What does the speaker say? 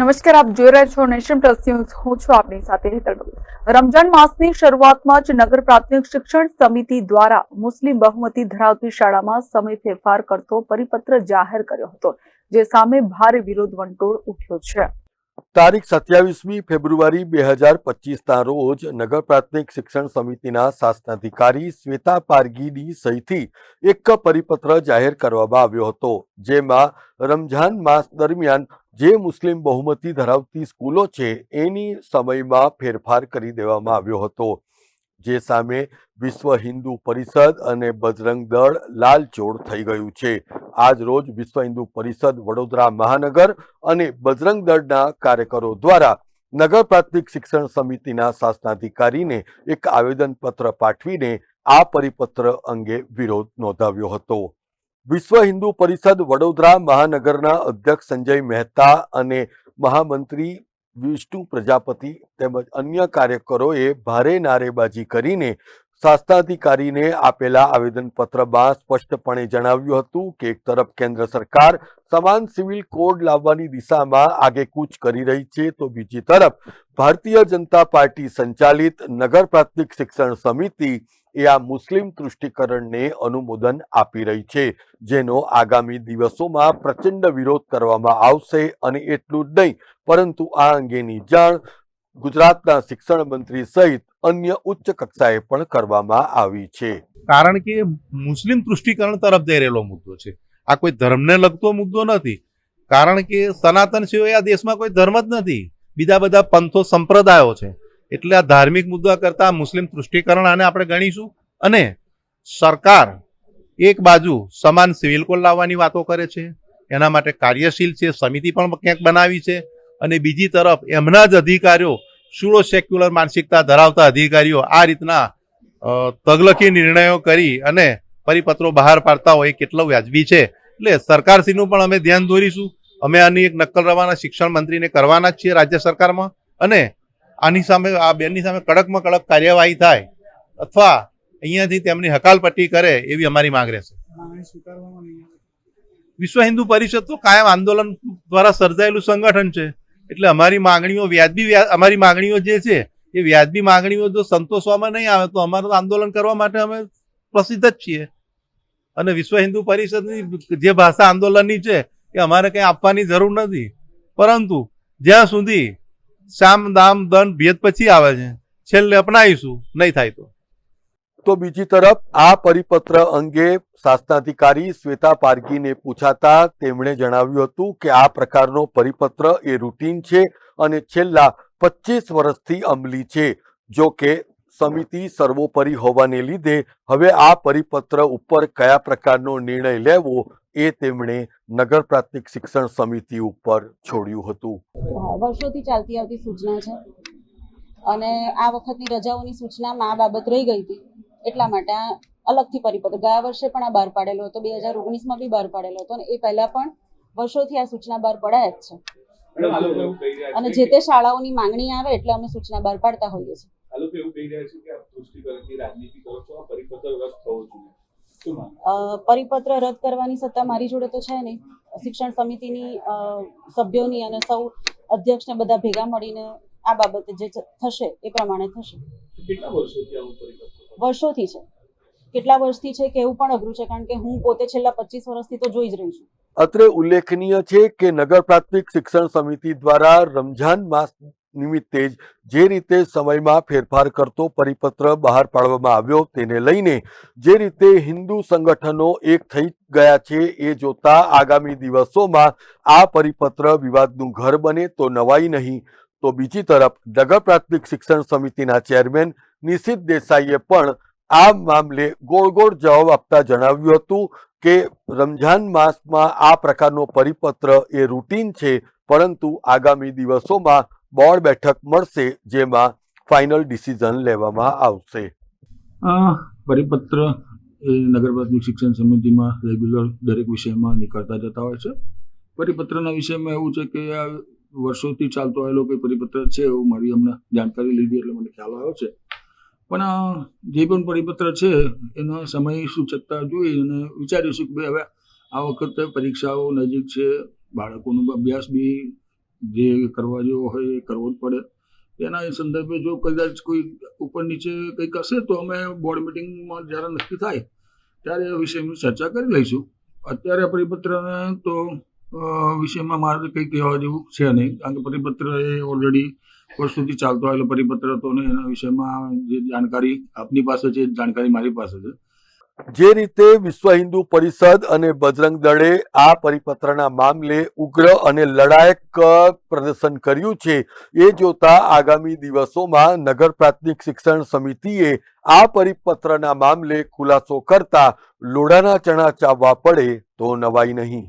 નમસ્કાર, આપ જોઈ રહ્યા છો નેશન પ્લસ ન્યૂઝ. હું છું આપની સાથે હેતલ રમજાન માસની શરૂઆતમાં જ નગર પ્રાથમિક શિક્ષણ સમિતિ દ્વારા મુસ્લિમ બહુમતી ધરાવતી શાળામાં સમય ફેરફાર કરતો પરિપત્ર જાહેર કર્યો હતો, જે સામે ભારે વિરોધ વંટોળ ઉઠ્યો છે. તારીખ સત્યાવીસમી ફેબ્રુઆરી બે હજાર પચીસના રોજ નગર પ્રાથમિક શિક્ષણ સમિતિના શાસનાધિકારી શ્વેતા પારગીની સહીથી એક પરિપત્ર જાહેર કરવામાં આવ્યો હતો, જેમાં રમઝાન માસ દરમિયાન જે મુસ્લિમ બહુમતી ધરાવતી સ્કૂલો છે, એની સમયમાં ફેરફાર કરી દેવામાં આવ્યો હતો. જે સામે વિશ્વ હિન્દુ પરિષદ અને બજરંગ દળ લાલચોળ થઈ ગયું છે. આજ રોજ વિશ્વ હિન્દુ પરિષદ વડોદરા મહાનગર અને બજરંગ દળના કાર્યકરો દ્વારા નગર પ્રાથમિક શિક્ષણ સમિતિના શાસનાધિકારીને એક આવેદનપત્ર પાઠવીને આ પરિપત્ર અંગે વિરોધ નોંધાવ્યો હતો. વિશ્વ હિન્દુ પરિષદ વડોદરા મહાનગરના અધ્યક્ષ સંજય મહેતા અને મહામંત્રી વિષ્ણુ પ્રજાપતિ તેમજ અન્ય કાર્યકરોએ ભારે નારેબાજી કરીને શાસનાધિકારીને આપેલા આવેદનપત્રમાં સ્પષ્ટપણે જણાવ્યું હતું કે એક તરફ કેન્દ્ર સરકાર સમાન સિવિલ કોડ લાવવાની દિશામાં આગેકૂચ કરી રહી છે, તો બીજી તરફ ભારતીય જનતા પાર્ટી સંચાલિત નગર પ્રાથમિક શિક્ષણ સમિતિ એ આ મુસ્લિમ તૃષ્ટિકરણને અનુમોદન આપી રહી છે, જેનો આગામી દિવસોમાં પ્રચંડ વિરોધ કરવામાં આવશે અને એટલું જ નહીં, પરંતુ આ અંગેની જાણ ગુજરાતના શિક્ષણ મંત્રી સહિત અન્ય ઉચ્ચ કક્ષાએ પણ કરવામાં આવી છે. કારણ કે મુસ્લિમ તૃષ્ટિકરણ તરફ જઈ રહેલો મુદ્દો છે. આ કોઈ ધર્મને લગતો મુદ્દો નથી. કારણ કે સનાતન સિવાય આ દેશમાં કોઈ ધર્મ જ નથી. બીજા બધા પંથો સંપ્રદાયો છે. એટલે આ ધાર્મિક મુદ્દા કરતાં મુસ્લિમ તૃષ્ટિકરણ આને આપણે ગણીશું. અને સરકાર એક બાજુ સમાન સિવિલ કોડ લાવવાની વાતો કરે છે. એના માટે કાર્યશીલ છે, સમિતિ પણ ક્યાંક બનાવી છે. અને બીજી તરફ એમના જ અધિકારીઓ સુડો સેક્યુલર માનસિકતા ધરાવતા અધિકારીઓ આ રીતના તગલકી નિર્ણયો કરી અને પરિપત્રો બહાર પાડતા હોય એ કેટલો વ્યાજબી છે. એટલે સરકારશ્રીનું પણ અમે ધ્યાન દોરીશું. અમે આની એક નક્કલ રવાના શિક્ષણ મંત્રીને કરવાના જ છીએ રાજ્ય સરકારમાં. અને આની સામે આ બેનની સામે કડકમાં કડક કાર્યવાહી થાય અથવા અહીંયાથી તેમની હકાલપટ્ટી કરે એવી અમારી માંગ રહેશે. વિશ્વ હિન્દુ પરિષદ તો કાયમ આંદોલન દ્વારા સર્જાયેલું સંગઠન છે. એટલે અમારી માંગણીઓ, વ્યાજબી અમારી માંગણીઓ જે છે, એ વ્યાજબી માંગણીઓ જો સંતોષવામાં નહીં આવે તો અમારું આંદોલન કરવા માટે અમે પ્રસિદ્ધ જ છીએ. અને વિશ્વ હિન્દુ પરિષદની જે ભાષા આંદોલનની છે, એ અમારે કંઈ આપવાની જરૂર નથી. પરંતુ જ્યાં સુધી શામ દામ, દંડ, ભેદ પછી આવે છે, છેલ્લે અપનાવીશું, નહીં થાય તો. તો બીજી તરફ આ પરિપત્ર અંગે શાસનાધિકારી શ્વેતા પારગીને પૂછાતા તેમણે જણાવ્યું હતું કે આ પ્રકારનો પરિપત્ર એ રૂટીન છે અને છેલ્લા પચીસ વર્ષથી અમલી છે, જો કે સમિતિ સર્વોપરી હોવાને લીધે હવે આ પરિપત્ર ઉપર કયા પ્રકારનો નિર્ણય લેવો એ તેમણે નગર પ્રાથમિક શિક્ષણ સમિતિ ઉપર છોડ્યું હતું. વર્ષોથી ચાલતી આવતી સૂચના છે અને આ વખતની રજાઓની સૂચનામાં આ બાબત રહી ગઈ હતી. એટલા માટે આ અલગથી પરિપત્ર. ગયા વર્ષે પણ આ બહાર પાડેલો હતો બે હજાર ઓગણીસમાં બી બહાર પાડેલો હતો અને એ પહેલા પણ વર્ષોથી આ સૂચના બહાર પડાય જ છે. અને જે તે શાળાઓની માંગણી આવે એટલે અમે સૂચના બહાર પાડતા હોઈએ છીએ. આ એવું કહી રહ્યા છે કે આ પુષ્ટિકરણની રાજનીતિ કરો છો આ પરિપત્ર રદ થવો જોઈએ. અ, પરિપત્ર રદ કરવાની સત્તા મારી જોડે તો છે નહીં. શિક્ષણ સમિતિની સભ્યોની અને સૌ અધ્યક્ષને બધા ભેગા મળીને આ બાબતે જે થશે એ પ્રમાણે થશે. કેટલા વર્ષોથી આવું પરિપત્ર? વર્ષોથી છે. કેટલા વર્ષથી છે કે એવું પણ અઘરું છે, કારણ કે હું પોતે છેલ્લા પચીસ વર્ષથી તો જોઈ જ રહી છું. અત્રે ઉલ્લેખનીય છે કે નગર પ્રાથમિક શિક્ષણ સમિતિ દ્વારા રમઝાન માસ નિમિત્તે જ જે રીતે સમયમાં ફેરફાર કરતો પરિપત્ર બહાર પાડવામાં આવ્યો તેને લઈને જે રીતે હિન્દુ સંગઠનો એક થઈ ગયા છે એ જોતા આગામી દિવસોમાં આ પરિપત્ર વિવાદનું ઘર બને તો નવાઈ નહીં. તો બીજી તરફ નગર પ્રાથમિક શિક્ષણ સમિતિના ચેરમેન નિશિત દેસાઈએ પણ આ મામલે ગોળ ગોળ જવાબ આપતા જણાવ્યું હતું કે રમઝાન માસમાં આ પ્રકારનો પરિપત્ર એ રૂટીન છે, પરંતુ આગામી દિવસોમાં બોર્ડ બેઠક મળશે જેમાં ફાઇનલ ડિસિઝન લેવામાં આવશે. આ પરિપત્ર એ નગર પ્રાથમિક શિક્ષણ સમિતિમાં રેગ્યુલર દરેક વિષયમાં નીકળતા જતા હોય છે. પરિપત્રના વિષયમાં એવું છે કે વર્ષોથી ચાલતો આવેલો કોઈ પરિપત્ર છે એવું મારી અમને જાણકારી લીધી એટલે મને ખ્યાલ આવ્યો છે. પણ આ જે પણ પરિપત્ર છે, એનો સમય સૂચકતા જોઈ અને વિચાર્યું છે કે ભાઈ હવે આ વખતે પરીક્ષાઓ નજીક છે, બાળકોનો અભ્યાસ બી જે કરવા જેવો હોય એ કરવો જ પડે. તેના એ સંદર્ભે જો કદાચ કોઈ ઉપર નીચે કંઈક હશે તો અમે બોર્ડ મિટિંગમાં જ્યારે નક્કી થાય ત્યારે એ વિષયની ચર્ચા કરી લઈશું. અત્યારે પરિપત્રને તો વિષયમાં મારે કંઈ કહેવા જેવું છે નહીં. કારણ કે પરિપત્ર એ ઓલરેડી વર્ષોથી ચાલતો આવેલો પરિપત્ર હતો ને એના વિષયમાં જે જાણકારી આપની પાસે છે જાણકારી મારી પાસે છે. જે રીતે વિશ્વ હિન્દુ પરિષદ અને બજરંગ દળે આ પરિપત્રના મામલે ઉગ્ર અને લડાયક પ્રદર્શન કર્યું છે, એ જોતા આગામી દિવસોમાં નગર પ્રાથમિક શિક્ષણ સમિતિએ આ પરિપત્રના મામલે ખુલાસો કરતા લોડાના ચણા ચાવવા પડે તો નવાઈ નહીં.